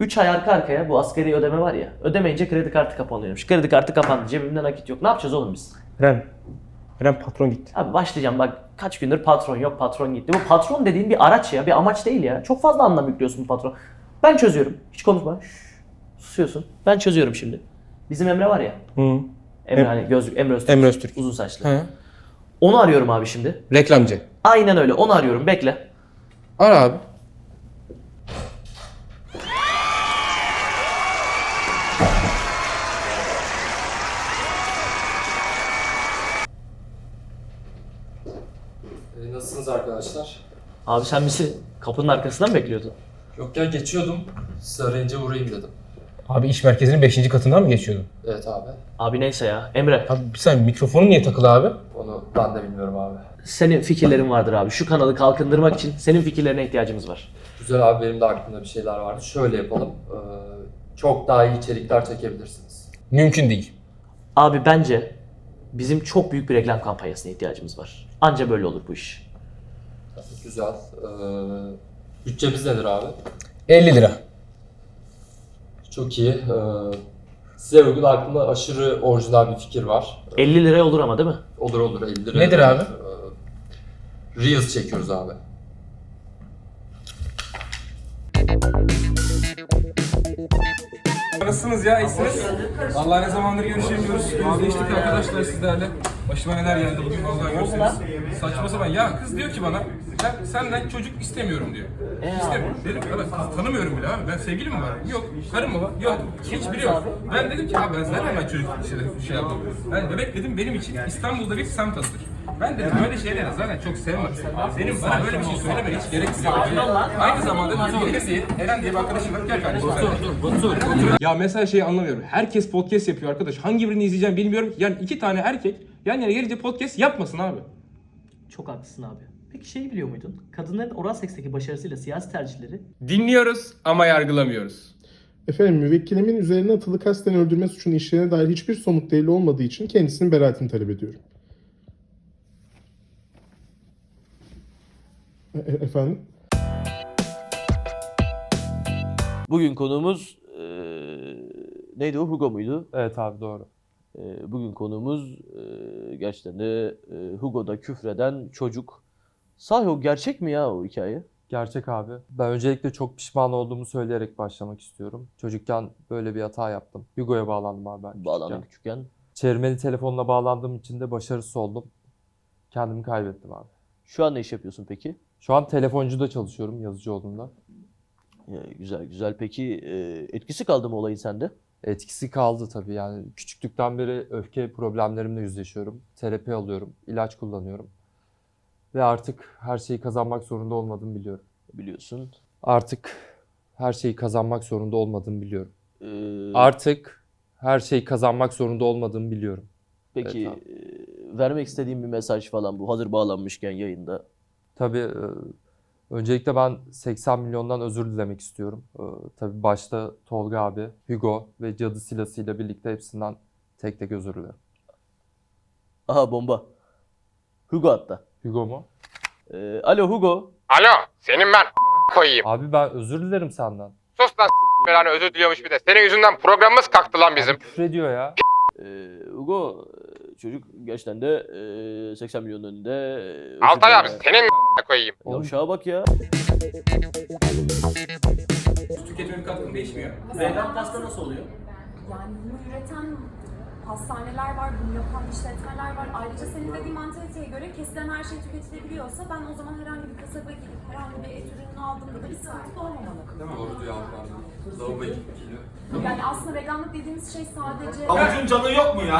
3 ay arka arkaya bu asgari ödeme var ya. Ödemeyince kredi kartı kapanıyormuş. Kredi kartı kapandı. Cebimde nakit yok. Ne yapacağız oğlum biz? Ren. Ren patron gitti. Abi başlayacağım bak kaç gündür patron yok patron gitti. Bu patron dediğin bir araç ya bir amaç değil ya. Çok fazla anlam yüklüyorsun bu patron. Ben çözüyorum. Hiç konuşma. Şşş. Susuyorsun. Ben çözüyorum şimdi. Bizim Emre var ya. Hı. Emre Em- hani gözlük Emre Öztürk. Emre Öztürk. Uzun saçlı. He. Onu arıyorum abi şimdi. Reklamcı. Aynen öyle. Onu arıyorum. Bekle. Ara abi. E, nasılsınız arkadaşlar? Abi sen bizi kapının arkasından mı bekliyordun? Yok ya geçiyordum. Sizi arayınca uğrayayım dedim. Abi iş merkezinin 5. katından mı geçiyordun? Evet abi. Abi neyse ya. Emre Abi bir saniye mikrofonun niye takılı abi? Onu ben de bilmiyorum abi. senin fikirlerin vardır abi. Şu kanalı kalkındırmak için senin fikirlerine ihtiyacımız var. Güzel abi benim de aklımda bir şeyler vardı. Şöyle yapalım. Ee, çok daha iyi içerikler çekebilirsiniz. Mümkün değil. Abi bence bizim çok büyük bir reklam kampanyasına ihtiyacımız var. Anca böyle olur bu iş. Güzel. Ee, bütçemiz nedir abi? 50 lira. Çok iyi. Ee, size uygun aklımda aşırı orijinal bir fikir var. 50 liraya olur ama değil mi? Olur olur 50 lira. Nedir abi? Ee, Reels çekiyoruz abi. Nasılsınız ya? İyisiniz? Vallahi ne zamandır görüşemiyoruz. Yüzleştik arkadaşlar sizlerle. Başıma neler geldi bugün vallahi görseniz. Saçma sapan. Ya kız diyor ki bana, ben senden çocuk istemiyorum diyor. İstemiyorum. Dedim ben kızı tanımıyorum bile abi. Ben sevgilim mi var? Yok. Karım mı var? Yok. Hiçbiri yok. Ben dedim ki abi ben zaten ben çocuk şey, şey yaptım. Ben bebek dedim benim için İstanbul'da bir semt adıdır. Ben dedim böyle şeyleri zaten çok sevmem. Senin bana böyle bir şey söylemene hiç gerek yok. Aynı zamanda benim diye Eren diye bir arkadaşım var. Gel kardeşim sen de. Ya mesela şeyi anlamıyorum. Herkes podcast yapıyor arkadaş. Hangi birini izleyeceğim bilmiyorum. ki. Yani iki tane erkek yan yana gelince podcast yapmasın abi. Çok haklısın abi. Peki şeyi biliyor muydun? Kadınların oral seksteki başarısıyla siyasi tercihleri Dinliyoruz ama yargılamıyoruz. Efendim müvekkilimin üzerine atılı kasten öldürme suçunu işlerine dair hiçbir somut delil olmadığı için kendisinin beraatini talep ediyorum. E- e- efendim? Bugün konuğumuz eee, neydi o? Hugo muydu? Evet abi doğru. Eee, bugün konuğumuz eee, gerçekten de eee, Hugo'da küfreden çocuk. Sahi o gerçek mi ya o hikaye? Gerçek abi. Ben öncelikle çok pişman olduğumu söyleyerek başlamak istiyorum. Çocukken böyle bir hata yaptım. Hugo'ya bağlandım abi ben Bağlandı küçükken. küçükken. Çevirmeli telefonla bağlandığım için de başarısız oldum. Kendimi kaybettim abi. Şu an ne iş yapıyorsun peki? Şu an telefoncuda çalışıyorum yazıcı olduğumda. Ya, güzel güzel. Peki eee, etkisi kaldı mı olayın sende? Etkisi kaldı tabii yani. Küçüklükten beri öfke problemlerimle yüzleşiyorum. Terapi alıyorum, ilaç kullanıyorum. Ve artık her şeyi kazanmak zorunda olmadığımı biliyorum. Biliyorsun. Artık her şeyi kazanmak zorunda olmadığımı biliyorum. Eee, Artık her şeyi kazanmak zorunda olmadığımı biliyorum. peki evet abi. eee, vermek istediğim bir mesaj falan bu hazır bağlanmışken yayında. Tabii e, öncelikle ben 80 milyondan özür dilemek istiyorum. E, Tabii başta Tolga abi, Hugo ve Cadı Silası ile birlikte hepsinden tek tek özür dilerim. Aha bomba. Hugo hatta. Hugo mu? Eee, alo Hugo. Alo, senin ben koyayım. Abi ben özür dilerim senden. Sus lan belanı özür diliyormuş bir de. Senin yüzünden programımız kalktı lan bizim. Küfür ediyor ya. Eee, Hugo eee, çocuk gerçekten de eee, 80 milyon önünde. özür Altay abi senin koyayım. Yavşağa bak ya. Tüketimin katkın değişmiyor. Vegan pasta nasıl oluyor? Yani bunu üreten hastaneler var, bunu yapan işletmeler var. Ayrıca senin dediğin mantaliteye göre kesilen her şey tüketilebiliyorsa ben o zaman herhangi bir kasaba gidip herhangi bir et ürününü aldığımda da bir sıkıntı doğmamalı. Doğru diyor pardon. Lavaboya gidip geliyor. Yani aslında veganlık dediğimiz şey sadece... Avucun canı yok mu ya?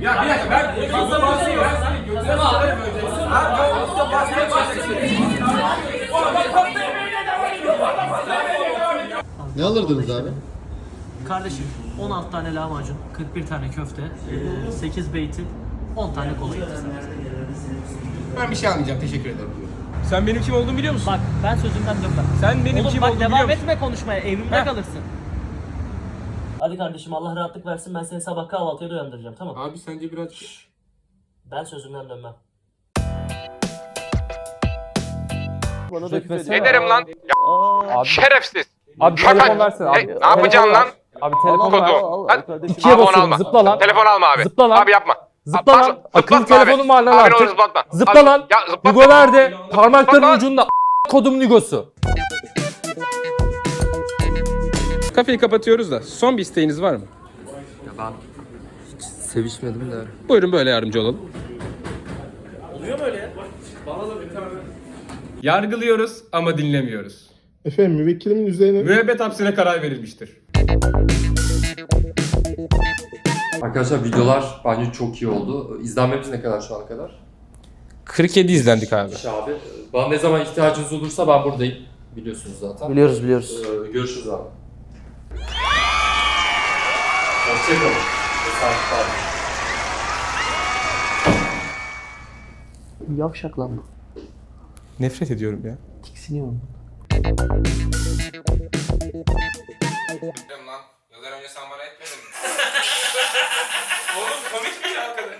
Ya bir dakika ben fazla bahsediyorum. Ben seni götüne alırım önce. Ne alırdınız abi? Kardeşim 16 tane lahmacun, 41 tane köfte, eee, 8 beyti, 10 tane kola getir. Ben bir şey almayacağım teşekkür ederim. Sen benim kim olduğumu biliyor musun? Bak ben sözümden dönmem. Sen benim Oğlum kim bak olduğumu devam biliyor musun? etme konuşmaya evimde Heh. kalırsın. Hadi kardeşim Allah rahatlık versin ben seni sabah kahvaltıya da uyandıracağım tamam Abi sence biraz... Ben sözümden dönmem. Bana da küfür Ne derim lan? Ya, Aa, Abi şerefsiz. Abi Şaka. telefon versene abi. Hey, ne yapacaksın Telefon Abi telefonu ver. Kodu. Hadi. İkiye Abi onu basıyorum. alma. Zıpla lan. Telefon alma abi. Zıpla lan. Abi yapma. Zıpla Bas- lan. zıplatma Akıllı abi. telefonun var lan Abi artık. onu zıplatma. Zıpla Abi, lan. Ya zıplatma. Hugo nerede? Parmakların Zıpla lan. ucunda kodum Nigosu. Kafeyi kapatıyoruz da son bir isteğiniz var mı? Ya ben hiç sevişmedim de. Buyurun böyle yardımcı olalım. Yargılıyoruz ama dinlemiyoruz. Efendim müvekkilimin üzerine Müebbet hapsine karar verilmiştir. Arkadaşlar videolar bence çok iyi oldu. İzlenmemiz ne kadar şu ana kadar? 47 izlendik abi. İş abi. Bana ne zaman ihtiyacınız olursa ben buradayım. Biliyorsunuz zaten. Biliyoruz biliyoruz. Ee, görüşürüz abi. Hoşçakalın. Yavşak lan bu. Nefret ediyorum ya. Tiksiniyorum. Lan. Yıllar önce sen bana etmedin mi? Oğlum komik mi ya kadın?